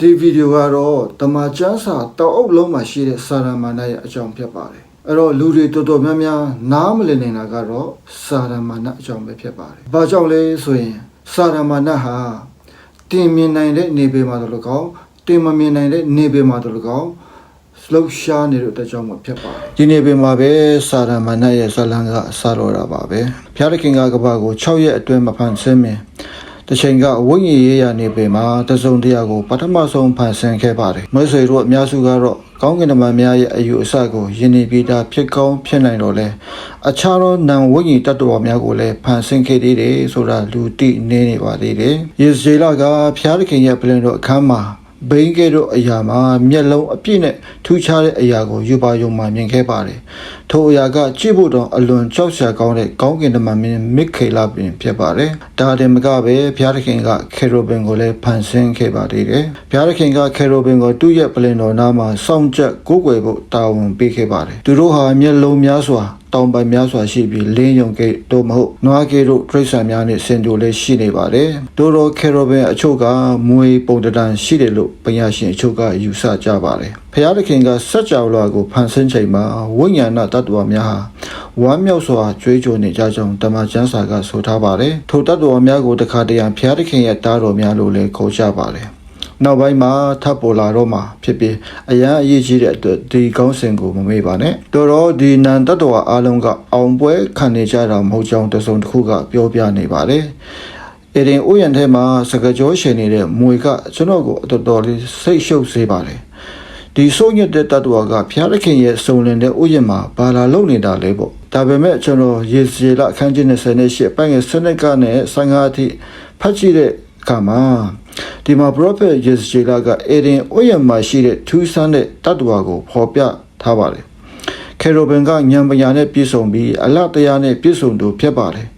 ဒီဗီဒီယိုကတော့တမချန်းစာတောက်အုပ်လုံးမှာရှိတဲ့စာရမဏေရဲ့အကြောင်းဖြစ်ပါတယ်အဲ့တော့လူတွေတော်တော်များများနားမလည်နေတာကတော့စာရမဏေအကြောင်းပဲဖြစ်ပါတယ်ဘာကြောင့်လဲဆိုရင်စာရမဏေဟာတင်မြင်နိုင်တဲ့နေပေမှာတော့လကောင်းတင်မမြင်နိုင်တဲ့နေပေမှာတော့လကောင်းလှုပ်ရှားနေတဲ့အတွက်ကြောင့်မှဖြစ်ပါတယ်ဒီနေ့ပင်မှာပဲစာရမဏေရဲ့ဇလံကအစတော်တာပါပဲဘုရားသခင်ကကဘာကို6ရက်အတွင်းမဖန်ဆင်းမင် တချိန်ကဝိညာဉ်ရေးရနေပေမှာတစုံတရာကိုပထမဆုံးဖန်ဆင်းခဲ့ပါတယ်မွေးဆွေတို့အများစုကတော့ကောင်းကင်တမန်များရဲ့အယူအဆကိုယဉ်နေပြီးသားဖြစ်ကောင်းဖြစ်နိုင်တော့လဲအခြားသောနံဝိညာဉ်တတ္တဝါများကိုလည်းဖန်ဆင်းခဲ့သေးတယ်ဆိုတာလူတိနေနေပါသေးတယ်ယေဇေလကဖျားသခင်ရဲ့ပြင်တော်အခမ်းမှာ ဘိန်းကဲတို့အရာမှာမျက်လုံးအပြည့်နဲ့ထူးခြားတဲ့အရာကိုယူပါယုံမှမြင်ခဲ့ပါတယ်။ထိုအရာကကြည့်ဖို့တော့အလွန်ကြောက်စရာကောင်းတဲ့ကောင်းကင်တမန်မင်းမစ်ခေလာပင်ဖြစ်ပါတယ်။ဒါတင်မကပဲဘုရားသခင်ကခေရိုဘင်ကိုလည်းဖန်ဆင်းခဲ့ပါသေးတယ်။ဘုရားသခင်ကခေရိုဘင်ကိုသူ့ရဲ့ပလင်တော်နားမှာစောင့်ကြက်ကိုးကွယ်ဖို့တာဝန်ပေးခဲ့ပါတယ်။သူတို့ဟာမျက်လုံးများစွာ တောင်ပံများစွာရှိပြီးလင်းယုံကိတ်တို့မဟုတ်နွားကိတ်တို့ထိရစ္ဆာန်များနဲ့ဆင်တူလည်းရှိနေပါတယ်။တို့တော့ခေရိုဘင်အချို့ကမွေပုံတံတန်ရှိတယ်လို့ပညာရှင်အချို့ကယူဆကြပါတယ်။ဖျားသခင်ကစัจ java လွာကိုဖန်ဆင်းချိန်မှာဝိညာဏတ attva များဟာဝမ်းမြောက်စွာကြွေးကြော်နေကြကြောင်းတမန်ကျမ်းစာကဆိုထားပါတယ်။ထိုတ attva များကိုတခါတရံဖျားသခင်ရဲ့တားတော်များလို့လည်းခေါ်ကြပါတယ်။ နောက်ပိုင်းမှာထပ်ပေါ်လာတော့မှဖြစ်ပြီးအရန်အရေးကြီးတဲ့အတွက်ဒီကောင်းစဉ်ကိုမမေ့ပါနဲ့တော်တော့ဒီနန်တတ္တဝါအလုံးကအောင်ပွဲခံနေကြတာမဟုတ်ကြောင်းတစုံတစ်ခုကပြောပြနေပါတယ်အရင်ဥယျာဉ်ထဲမှာစကကြောရှင်နေတဲ့မွေကကျွန်တော်ကိုအတော်တော်လေးစိတ်ရှုပ်စေပါတယ်ဒီဆိုညက်တဲ့တတ္တဝါကဖျားသခင်ရဲ့စုံလင်တဲ့ဥယျာဉ်မှာဘာလာလုပ်နေတာလဲပေါ့ဒါပေမဲ့ကျွန်တော်ရေစီလအခန်းကြီး28ပိုင်းငယ်စနစ်ကနဲ့15အထိဖတ်ကြည့်တဲ့အခါမှာ ဒီမှာ prophet ယေဇေလကအေဒင်ဥယျာဉ်မှာရှိတဲ့ထူးဆန်းတဲ့တတ္တဝါကိုဖော်ပြထားပါတယ်ခေရိုဘင်ကညံပညာနဲ့ပြည့်စုံပြီးအလတ်တရားနဲ့ပြည့်စုံသူဖြစ်ပါတယ်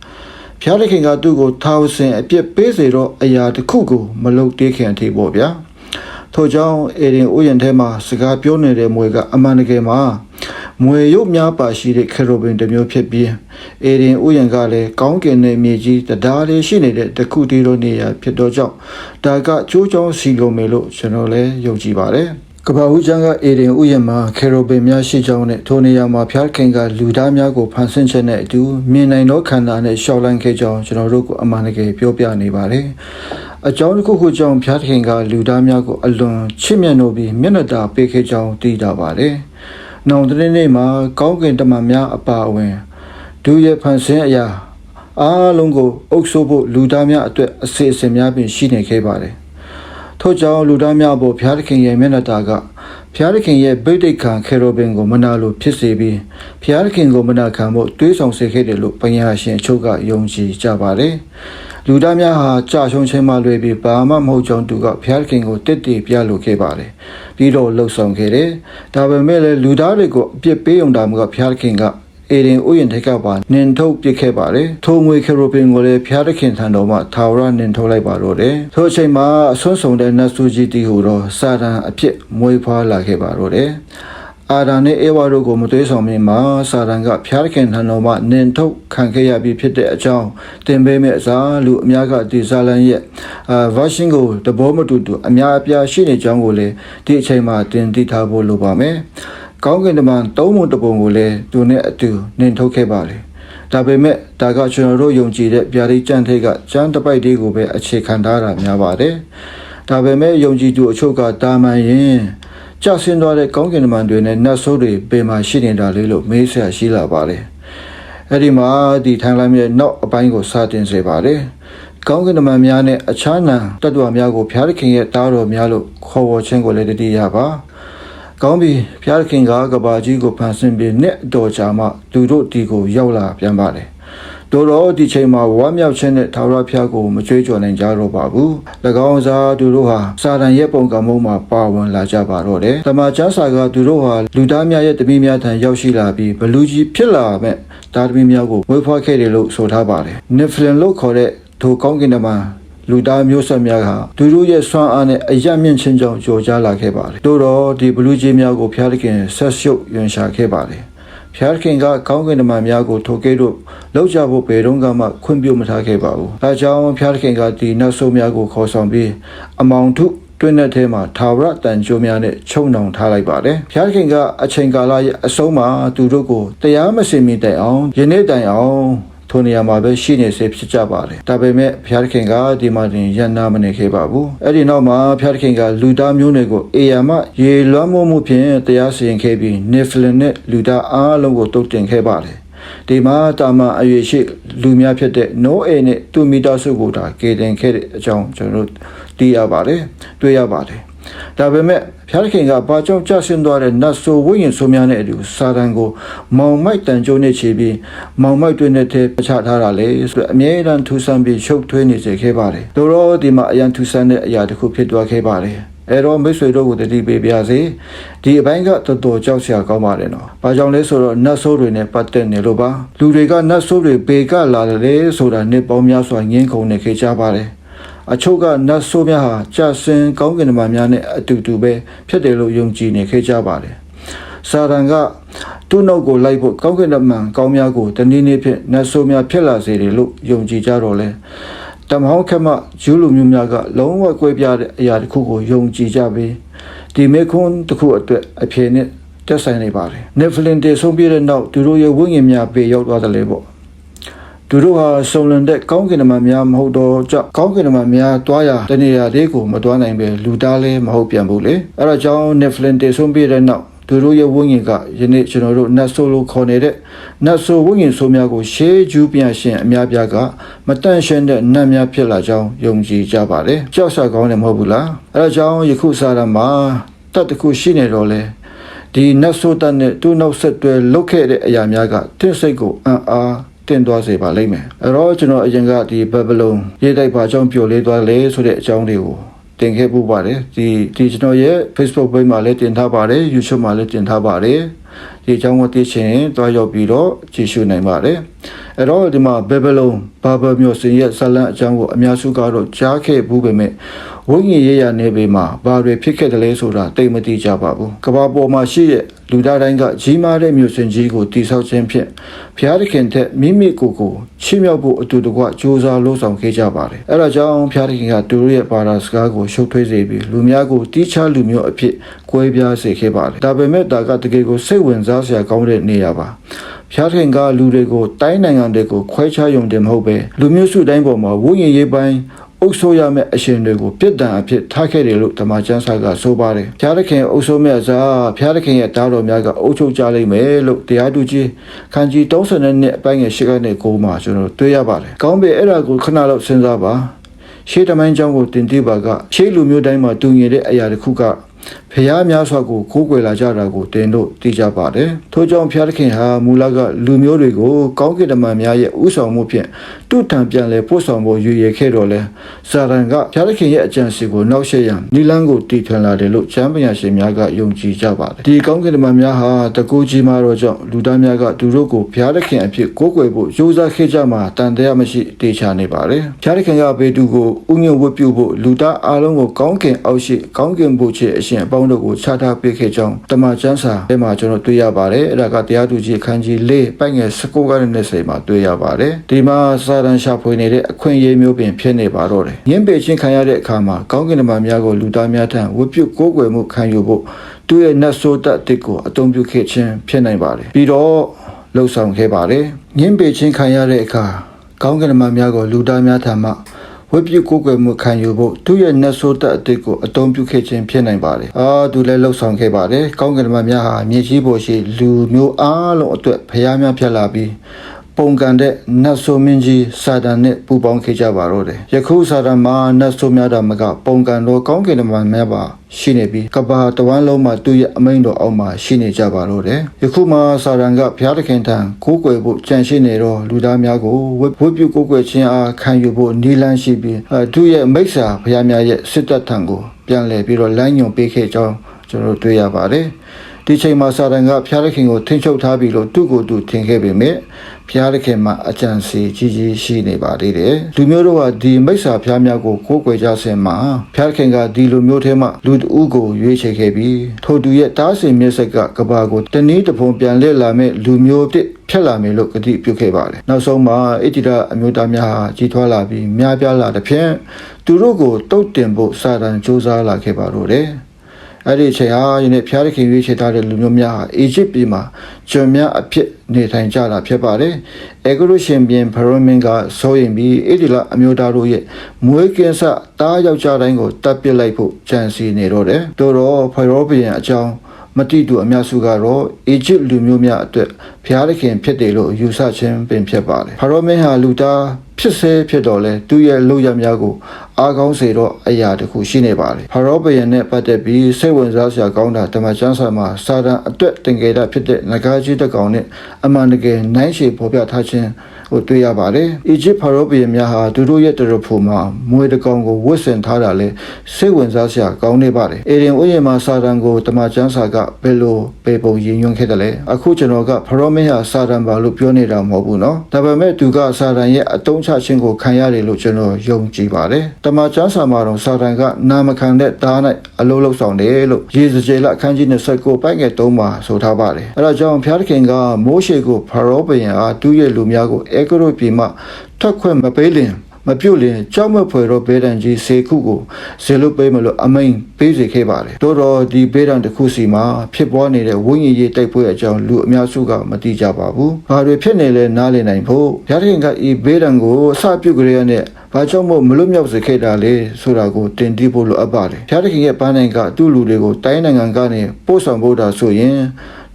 ဖျားသခင်ကသူ့ကိုထာဝစဉ်အပြစ်ပေးစေတော့အရာတစ်ခုကိုမလုပ်သေးခင်အထိပေါ့ဗျာထို့ကြောင့်အေဒင်ဥယျာဉ်ထဲမှာစကားပြောနေတဲ့မွေကအမှန်တကယ်မှာ မွေရုပ်များပါရှိတဲ့ခေရိုဘင်တစ်မျိုးဖြစ်ပြီးအေဒင်ဥယျာဉ်ကလည်းကောင်းကင်နဲ့မြေကြီးတရားလေးရှိနေတဲ့တခုတည်းသောနေရာဖြစ်တော့ကြောင့်ဒါကကျိုးချောင်းစီလိုမယ်လို့ကျွန်တော်လည်းယုံကြည်ပါတယ်ကပ္ပဦးကျမ်းကအေဒင်ဥယျာဉ်မှာခေရိုဘင်များရှိကြောင်းနဲ့ထိုနေရာမှာဖျားခင်ကလူသားများကိုဖန်ဆင်းခြင်းနဲ့အတူမြင်နိုင်သောခန္ဓာနဲ့ရှောက်လန်းခဲ့ကြောင်းကျွန်တော်တို့ကအမှန်တကယ်ပြောပြနေပါတယ်။အကြောင်းတစ်ခုခုကြောင့်ဖျားခင်ကလူသားများကိုအလွန်ချစ်မြတ်နိုးပြီးမျက်နှာတာပေးခဲ့ကြောင်းသိတာပါတယ်။ နောက်တဲ့နေ့မှာကောင်းကင်တမန်များအပါအဝင်ဒုရဲ့ဖန်ဆင်းအရာအားလုံးကိုအုပ်ဆိုးဖို့လူသားများအတွက်အစီအစဉ်များပင်ရှိနေခဲ့ပါတယ်။ ထို့ကြောင့်လူသားများအပေါ်ဘုရားသခင်ရဲ့မျက်နှာတာကဘုရားသခင်ရဲ့ဗိဒိတ်ခံခေရိုဘင်ကိုမနာလိုဖြစ်စေပြီးဘုရားသခင်ကိုမနာခံဖို့တွေးဆောင်စေခဲ့တယ်လို့ပညာရှင်အချို့ကယုံကြည်ကြပါတယ်။လူသားများဟာကြာရှုံးခြင်းမှလွယ်ပြီးဘာမှမဟုတ်ကြောင်းသူကဘုရားသခင်ကိုတည်တည်ပြလိုခဲ့ပါတယ်။ပြီးတော့လှုပ်ဆောင်ခဲ့တယ်။ဒါပေမဲ့လည်းလူသားတွေကိုအပြစ်ပေးုံတာမှကဘုရားသခင်က အေဒင်ဥယျာဉ်ထိပ်ကပါနင်ထုတ်ပစ်ခဲ့ပါတယ်။ထိုငွေခရိုပင်ကိုလည်းဖျားသခင်ထံတော်မှထာဝရနင်ထုတ်လိုက်ပါတော့တယ်။ထိုအချိန်မှာအဆွမ်းဆောင်တဲ့နတ်ဆူကြီးတီဟူသောစာတန်အဖြစ်မွေးဖွားလာခဲ့ပါတော့တယ်။အာဒံနဲ့အေဝါတို့ကိုမသွေးဆောင်မင်းမှာစာတန်ကဖျားသခင်ထံတော်မှနင်ထုတ်ခံခဲ့ရပြီးဖြစ်တဲ့အကြောင်းတင်ပေးမဲ့အစားလူအများကဒီဇာလန်ရဲ့အာဗာရှင်ကိုတဘောမတူတူအများအပြားရှိနေကြောင်းကိုလည်းဒီအချိန်မှာတင်သိထားဖို့လိုပါမယ်။ ကောင်းကင်တမန်သုံးပုံတပုံကိုလည်းသူနဲ့အတူနှင်ထုတ်ခဲ့ပါလေဒါပေမဲ့ဒါကကျွန်တော်တို့ယုံကြည်တဲ့ဗျာဒိတ်ကြံထိတ်ကကျမ်းတပိုက်လေးကိုပဲအခြေခံထားတာများပါတယ်ဒါပေမဲ့ယုံကြည်သူအချို့ကတာမန်ရင်ကြဆင်းသွားတဲ့ကောင်းကင်တမန်တွေနဲ့နတ်ဆိုးတွေပေမှာရှိနေတာလေးလို့မေးဆရာရှိလာပါတယ်အဲ့ဒီမှာဒီထိုင်လိုက်ရဲ့နောက်အပိုင်းကိုစတင်စေပါတယ်ကောင်းကင်တမန်များနဲ့အခြားနံတတ္တဝါများကိုဖျားသခင်ရဲ့တားတော်များလို့ခေါ်ဝေါ်ခြင်းကိုလည်းတတိယပါ ကောင်းပြီဖျားခင်ကကဘာကြီးကိုဖန်ဆင်းပြီးနဲ့တော်ချာမှသူတို့ဒီကိုရောက်လာပြန်ပါတယ်တို့တော့ဒီချိန်မှာဝမ်းမြောက်ခြင်းနဲ့ထာဝရဘုရားကိုမကြွေးကြော်နိုင်ကြတော့ပါဘူး၎င်းစားသူတို့ဟာစာတန်ရဲ့ပုံကံမုံမှာပါဝင်လာကြပါတော့တယ်တမန်ကျမ်းစာကသူတို့ဟာလူသားများရဲ့တမီးများထံရောက်ရှိလာပြီးဘလူကြီးဖြစ်လာမဲ့သားသမီးများကိုဝေဖွားခဲ့တယ်လို့ဆိုထားပါတယ်နစ်ဖလင်လို့ခေါ်တဲ့ထိုကောင်းကင်တမန် လူသားမျိုးဆက်များကသူတို့ရဲ့စွမ်းအားနဲ့အယက်မြင့်ခြင်းကြောင့်ကြော်ကြားလာခဲ့ပါတယ်။တို့တော့ဒီဘလူးကြီးများကိုဖျားသခင်ဆက်ရှုပ်ယွန်ရှာခဲ့ပါတယ်။ဖျားသခင်ကကောင်းကင်တမန်များကိုထိုကဲ့သို့လောက်ကြဖို့ဘယ်တော့မှခွင့်ပြုမထားခဲ့ပါဘူး။ဒါကြောင့်ဖျားသခင်ကဒီနတ်ဆိုးများကိုခေါ်ဆောင်ပြီးအမောင်ထုတွင်းတဲ့ထဲမှာထာဝရတန်ကြိုးများနဲ့ချုံနှောင်ထားလိုက်ပါတယ်။ဘုရားခင်ကအချိန်ကာလရဲ့အဆုံးမှာသူတို့ကိုတရားမစင်မီတိုင်အောင်ယနေ့တိုင်အောင် ထိုနေရာမှာပဲရှိနေစေဖြစ်ကြပါတယ်။ဒါပေမဲ့ဘုရားခင်ကဒီမှာတင်ရန်နာမနေခဲ့ပါဘူး။အဲ့ဒီနောက်မှာဘုရားခင်ကလူသားမျိုးနွယ်ကိုအေယာမရေလွှမ်းမိုးမှုဖြင့်တရားစီရင်ခဲ့ပြီးနေဖလင်နဲ့လူသားအားလုံးကိုတုတ်တင်ခဲ့ပါတယ်။ဒီမှာတာမန်အရွေရှိလူများဖြစ်တဲ့နိုးအေနဲ့သူမိသားစုကိုဒါကေတင်ခဲ့တဲ့အကြောင်းကျွန်တော်တို့သိရပါတယ်။တွေ့ရပါတယ်။ဒါပေမဲ့ ဘုရားခင်ကဘာကြောင့်ကြဆင်းသွားတဲ့နတ်ဆိုဝိညာဉ်ဆိုးများနဲ့အတူစာတန်ကိုမောင်မိုက်တန်ကြိုးနဲ့ခြေပြီးမောင်မိုက်တွင်းနဲ့ထဲပချထားတာလေဆိုတော့အမြဲတမ်းထူဆန်းပြီးရှုပ်ထွေးနေစေခဲ့ပါတယ်။တို့တော့ဒီမှာအရန်ထူဆန်းတဲ့အရာတစ်ခုဖြစ်သွားခဲ့ပါတယ်။အဲတော့မိတ်ဆွေတို့ကိုတတိပေးပါစေဒီအပိုင်းကတော်တော်ကြောက်စရာကောင်းပါတယ်နော်။ဘာကြောင့်လဲဆိုတော့နတ်ဆိုးတွေနဲ့ပတ်သက်နေလို့ပါလူတွေကနတ်ဆိုးတွေပေကလာတယ်ဆိုတာနှစ်ပေါင်းများစွာငင်းခုန်နေခဲ့ကြပါတယ်။ အချို့ကနတ်ဆိုးများဟာကြာစင်ကောင်းကင်တမန်များနဲ့အတူတူပဲဖြစ်တယ်လို့ယုံကြည်နေခဲ့ကြပါတယ်။စာရန်ကသူ့နောက်ကိုလိုက်ဖို့ကောင်းကင်တမန်ကောင်းများကိုတနည်းနည်းဖြင့်နတ်ဆိုးများဖြစ်လာစေတယ်လို့ယုံကြည်ကြတော့လဲတမဟောင်းခက်မဂျူးလူမျိုးများကလုံးဝကွဲပြားတဲ့အရာတစ်ခုကိုယုံကြည်ကြပြီးဒီမေခွန်းတစ်ခုအတွက်အဖြေနဲ့တက်ဆိုင်နေပါတယ်။ Netflix တည်ဆုံးပြတဲ့နောက်သူတို့ရဲ့ဝိညာဉ်များပေရောက်သွားတယ်လေပေါ့။ သူတို့ဟာစုံလင်တဲ့ကောင်းကင်တမန်များမဟုတ်တော့ကြောင့်ကောင်းကင်တမန်များတွားရတနေရာလေးကိုမတွားနိုင်ပဲလူသားလည်းမဟုတ်ပြန်ဘူးလေ။အဲဒါကြောင့် Netflix တည်ဆုံးပြတဲ့နောက်သူတို့ရဲ့ဝိညာဉ်ကယနေ့ကျွန်တော်တို့နတ်ဆိုးလို့ခေါ်နေတဲ့နတ်ဆိုးဝိညာဉ်ဆိုးများကိုရှေးကျူးပြန်ရှင်အများပြားကမတန့်ရှင်းတဲ့နတ်များဖြစ်လာကြောင်းယုံကြည်ကြပါတယ်။ကြောက်ဆကောင်းတယ်မဟုတ်ဘူးလား။အဲဒါကြောင့်ယခုစာရမှာတတ်တစ်ခုရှိနေတော့လေဒီနတ်ဆိုးတတ်နဲ့သူ့နောက်ဆက်တွဲလုတ်ခဲ့တဲ့အရာများကတင့်စိတ်ကိုအံ့အား တင်သွားစေပါလိမ့်မယ်။အဲတော့ကျွန်တော်အရင်ကဒီဘဘလုံရေးတိုက်ပါအကြောင်းပြောလေးသွားလေဆိုတဲ့အကြောင်းတွေကိုတင်ခဲ့ပူပါတယ်ဒီဒီကျွန်တော်ရဲ့ Facebook page မှာလည်းတင်ထားပါတယ် YouTube မှာလည်းတင်ထားပါတယ် ဒီအကြောင်းကိုသိချင်ရင်တွားရောက်ပြီးတော့ကြည့်ရှုနိုင်ပါတယ်အဲ့တော့ဒီမှာဘေဘလုံဘာဘာမျိုးစင်ရဲ့ဇာလန်အကြောင်းကိုအများစုကတော့ကြားခဲ့ဘူးပေမဲ့ဝိညာဉ်ရေးရနေပေမှာဘာတွေဖြစ်ခဲ့တယ်လဲဆိုတာတိတ်မသိကြပါဘူးကဘာပေါ်မှာရှိတဲ့လူသားတိုင်းကကြီးမားတဲ့မျိုးစင်ကြီးကိုတိဆောက်ခြင်းဖြင့်ဘုရားသခင်ထက်မိမိကိုယ်ကိုချီးမြှောက်ဖို့အတူတကွကြိုးစားလို့ဆောင်ခဲ့ကြပါတယ်အဲ့ဒါကြောင့်ဘုရားသခင်ကသူတို့ရဲ့ဘာသာစကားကိုရှုပ်ထွေးစေပြီးလူများကိုတီးခြားလူမျိုးအဖြစ်ကွဲပြားစေခဲ့ပါတယ်ဒါပေမဲ့ဒါကတကယ်ကိုစိတ်ဝင်စားစရာကောင်းတဲ့နေရာပါဖျားခင်ကလူတွေကိုတိုင်းနိုင်ငံတွေကိုခွဲခြားယုံတယ်မဟုတ်ပဲလူမျိုးစုတိုင်းပေါ်မှာဝိညာဉ်ရေးပိုင်းအုပ်ဆိုးရမယ့်အရှင်တွေကိုပြစ်ဒဏ်အဖြစ်ထားခဲ့တယ်လို့ဓမ္မကျမ်းစာကဆိုပါတယ်။ဖျားသခင်အုပ်ဆိုးမြတ်စွာဖျားသခင်ရဲ့တားတော်များကအုပ်ချုပ်ကြလိမ့်မယ်လို့တရားသူကြီးခန်းကြီး32နှစ်အပိုင်းငယ်ရှိကနေကိုမှာကျွန်တော်တွေ့ရပါတယ်။ကောင်းပြီအဲ့ဒါကိုခဏလောက်စဉ်းစားပါ။ရှေးတမိုင်းကျောင်းကိုတင်ပြပါကရှေးလူမျိုးတိုင်းမှာတူညီတဲ့အရာတစ်ခုက ဖျားများစွာကိုခိုးကွယ်လာကြတာကိုတင်တို့သိကြပါတယ်။ထို့ကြောင့်ဖျားသခင်ဟာမူလကလူမျိုးတွေကိုကောင်းကင်တမန်များရဲ့ဥဆောင်မှုဖြင့်တုထံပြန်လဲပို့ဆောင်ဖို့ရည်ရည်ခဲ့တော့လဲစာရန်ကဖျားသခင်ရဲ့အကြံစီကိုနောက်ဆက်ရန်နီလန်းကိုတည်ထွင်လာတယ်လို့ချမ်းပညာရှင်များကယုံကြည်ကြပါတယ်။ဒီကောင်းကင်တမန်များဟာတကူကြီးမာတော့ကြောင့်လူသားများကသူတို့ကိုဖျားသခင်အဖြစ်ကိုးကွယ်ဖို့ကြိုးစားခဲ့ကြမှာတန်တရားမရှိတေချာနေပါတယ်။ဖျားသခင်ကဘေတူကိုဥညွတ်ဝတ်ပြုဖို့လူသားအလုံးကိုကောင်းကင်အောက်ရှိကောင်းကင်ဘုရားအရှင်အပေါင်းတို့ကိုချထားပေးခဲ့ကြောင်းတမန်ကျမ်းစာထဲမှာကျွန်တော်တွေ့ရပါတယ်အဲ့ဒါကတရားသူကြီးအခန်းကြီး၄ပိုက်ငယ်19ကနေ20မှာတွေ့ရပါတယ်ဒီမှာစာရန်ရှာဖွေနေတဲ့အခွင့်အရေးမျိုးပင်ဖြစ်နေပါတော့တယ်ညင်ပေချင်းခံရတဲ့အခါမှာကောင်းကင်တမန်များကိုလူသားများထံဝတ်ပြုကိုးကွယ်မှုခံယူဖို့သူ့ရဲ့နတ်ဆိုးတတ်တစ်ကိုအသုံးပြုခဲ့ခြင်းဖြစ်နိုင်ပါတယ်ပြီးတော့လှုပ်ဆောင်ခဲ့ပါတယ်ညင်ပေချင်းခံရတဲ့အခါကောင်းကင်တမန်များကိုလူသားများထံမှ ဝိပုကိုယ်ကွယ်မှုခံယူဖို့သူ့ရဲ့နတ်ဆိုးတက်အတစ်ကိုအတုံးပြုခဲ့ခြင်းဖြစ်နိုင်ပါတယ်။အာသူလည်းလှုပ်ဆောင်ခဲ့ပါတယ်။ကောင်းကင်တမန်များဟာမြေကြီးပေါ်ရှိလူမျိုးအားလုံးအတွက်ဖျားများဖြစ်လာပြီး ပုံကန်တဲ့နတ်ဆိုးမင်းကြီးစာတန်နဲ့ပူပေါင်းခဲ့ကြပါတော့တယ်။ယခုစာတန်မှာနတ်ဆိုးများတာမကပုံကန်တော်ကောင်းကင်တမန်များပါရှိနေပြီးကဘာတဝမ်းလုံးမှာသူ့ရဲ့အမိန့်တော်အောက်မှာရှိနေကြပါတော့တယ်။ယခုမှစာတန်ကဘုရားသခင်ထံကိုးကွယ်ဖို့ကြံရှိနေတော့လူသားများကိုဝတ်ဝတ်ပြုကိုးကွယ်ခြင်းအားခံယူဖို့နီလန်းရှိပြီးအဲသူ့ရဲ့မိစ္ဆာဘုရားများရဲ့စစ်တပ်ထံကိုပြန်လည်ပြီးတော့လမ်းညွန်ပေးခဲ့ကြောင်းကျွန်တော်တို့တွေ့ရပါတယ်။ဒီချိန်မှာစာတန်ကဖျားသခင်ကိုထိန်းချုပ်ထားပြီလို့သူ့ကိုယ်သူထင်ခဲ့ပေမဲ့ဖ ဘုရားသခင်မှာအကြံစီကြီးကြီးရှိနေပါသေးတယ်လူမျိုးတို့ကဒီမိစ္ဆာဘုရားများကိုကိုးကွယ်ကြဆင်မှာဘုရားသခင်ကဒီလူမျိုးထဲမှာလူတဦးကိုရွေးချယ်ခဲ့ပြီးထိုသူရဲ့တားဆင်မျက်စိတ်ကကဘာကိုတနည်းတစ်ပုံပြန်လက်လာမဲ့လူမျိုးတစ်ဖြတ်လာမယ်လို့ကတိပြုခဲ့ပါတယ်နောက်ဆုံးမှာအဋ္ဌိတအမျိုးသားများဟာကြီးထွားလာပြီးများပြားလာတဲ့ဖြင့်သူတို့ကိုတုတ်တင်ဖို့စာတန်စ조사လာခဲ့ပါတော့တယ် အဲ့ဒီအချိန်ဟာယနေ့ဖျားသခင်ရွေးချယ်ထားတဲ့လူမျိုးများဟာအေဂျစ်ပြည်မှာကျွန်များအဖြစ်နေထိုင်ကြတာဖြစ်ပါတယ်။အေဂရုရှင်ပြင်ဖရိုမင်ကစိုးရင်ပြီးအေဒီလာအမျိုးသားတို့ရဲ့မွေးကင်းစတားယောက်ျားတိုင်းကိုတပ်ပစ်လိုက်ဖို့ကြံစီနေတော့တယ်။တို့တော့ဖရိုဘီယံအကြောင်းမတိတူအများစုကတော့အီဂျစ်လူမျိုးများအတွက်ဘုရားသခင်ဖြစ်တယ်လို့ယူဆခြင်းပင်ဖြစ်ပါတယ်။ဖရိုမင်ဟာလူသားဖြစ်စေဖြစ်တော်လဲသူရဲ့လုပ်ရများကို အားကောင်းစေတော့အရာတစ်ခုရှိနေပါတယ်။ဖရောဘယံနဲ့ပတ်သက်ပြီးစိတ်ဝင်စားစရာကောင်းတာတမန်ကျမ်းစာမှာစာတန်အတွက်တင်ကြတာဖြစ်တဲ့ငကားကြီးတစ်ကောင်နဲ့အမှန်တကယ်နိုင်ရှည်ဖော်ပြထားခြင်း ကိုတွေ့ရပါတယ်။အီဂျစ်ဖရောဘယံများဟာသူတို့ရဲ့တရဖို့မှာမွေတစ်ကောင်ကိုဝတ်ဆင်ထားတာလဲစိတ်ဝင်စားစရာကောင်းနေပါတယ်။အေရင်ဥယျာဉ်မှာစာတန်ကိုတမန်ကျမ်းစာကဘယ်လိုပေပုံရည်ညွှန်းခဲ့တယ်လဲ။အခုကျွန်တော်ကဖရောမင်းဟာစာတန်ပါလို့ပြောနေတာမဟုတ်ဘူးနော်။ဒါပေမဲ့သူကစာတန်ရဲ့အတုံးချခြင်းကိုခံရတယ်လို့ကျွန်တော်ယုံကြည်ပါတယ်။တမန်ကျမ်းစာမှာတော့စာတန်ကနာမခံတဲ့တား၌အလုံးလုံးဆောင်တယ်လို့ယေဇကျေလအခန်းကြီး29ပိုက်ငယ်3မှာဆိုထားပါတယ်။အဲဒါကြောင့်ဖျားသခင်ကမိုးရှေကိုဖရောဘယံအားသူ့ရဲ့လူများကိုအေဂရုပြည်မှထွက်ခွင့်မပေးလင်မပြုတ်လင်ကြောက်မဖွယ်တော့ဘေးဒဏ်ကြီးစေခုကိုဇေလုပေးမလို့အမိန်ပေးစေခဲ့ပါတယ်တိုးတော့ဒီဘေးဒဏ်တစ်ခုစီမှာဖြစ်ပွားနေတဲ့ဝိညာဉ်ရေးတိုက်ပွဲအကြောင်းလူအများစုကမသိကြပါဘူးဘာတွေဖြစ်နေလဲနားလည်နိုင်ဖို့ဘုရားခင်ကဤဘေးဒဏ်ကိုအစပြုကြရတဲ့ဘာကြောင့်မို့မလွတ်မြောက်စေခဲ့တာလဲဆိုတာကိုတင်ပြဖို့လိုအပ်ပါတယ်ဘုရားသခင်ရဲ့ပန်းနိုင်ကသူ့လူတွေကိုတိုင်းနိုင်ငံကနေပို့ဆောင်ဖို့တာဆိုရင်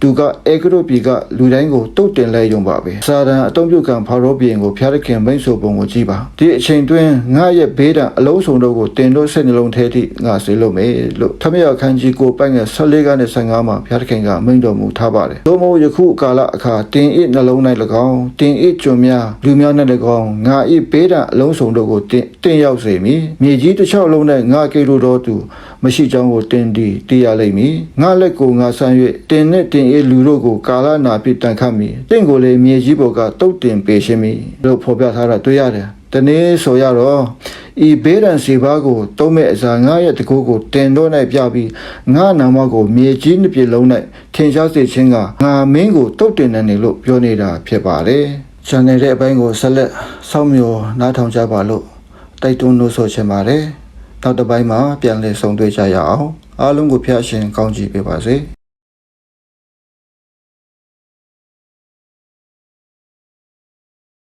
သူကအေဂရုပြည်ကလူတိုင်းကိုတုတ်တင်လိုက်ရုံပါပဲစာဒန်အတုံးပြုတ်ကံဖာရောပြည်ကိုဖျားသခင်မိတ်ဆိုပုံကိုကြည့်ပါဒီအချိန်တွင်းငါရဲ့ဘေးဒဏ်အလုံးစုံတို့ကိုတင်တို့စိတ်နှလုံးထဲထိငါဆေးလို့မယ်လို့ထမရခန်းကြီးကိုပိုက်ငယ်14ကနေ15မှာဖျားသခင်ကမိန့်တော်မူထားပါတယ်သို့မဟုတ်ယခုကာလအခါတင်ဤနှလုံး၌၎င်းတင်ဤကျွန်များလူများ၌၎င်းငါဤဘေးဒဏ်အလုံးစုံတို့ကိုတင်တင်ရောက်စေမည်မြေကြီးတစ်ချောက်လုံး၌ငါကေလိုတော်သူ မရှိကြောင်းကိုတင်ဒီသိရလိမ့်မည်ငါလက်ကိုငါဆန်း၍တင်နဲ့တင်အေးလူတို့ကိုကာလနာပြတန်ခတ်မည်တင့်ကိုလည်းမြေကြီးပေါ်ကတုတ်တင်ပေးရှင်မည်လို့ဖော်ပြထားတာတွေ့ရတယ်တနေ့ဆိုရတော့ဤဘေးရန်စီပါကိုတုံးမဲ့အစားငါရဲ့တကူကိုတင်တော့၌ပြပြီးငါနာမကိုမြေကြီးနှစ်ပြလုံး၌ထင်ရှားစေခြင်းကငါမင်းကိုတုတ်တင်နေတယ်လို့ပြောနေတာဖြစ်ပါတယ်။ channel ရဲ့အပိုင်းကိုဆက်လက်စောင့်မျှော်နားထောင်ကြပါလို့တိုက်တွန်းလို့ဆိုချင်ပါတယ်။ နောက်တစ်ပိုင်းမှာပြန်လည်ဆုံတွေ့ကြရအောင်အားလုံးကိုဖျားရှင်ကောင်းချီးပေးပါစေ။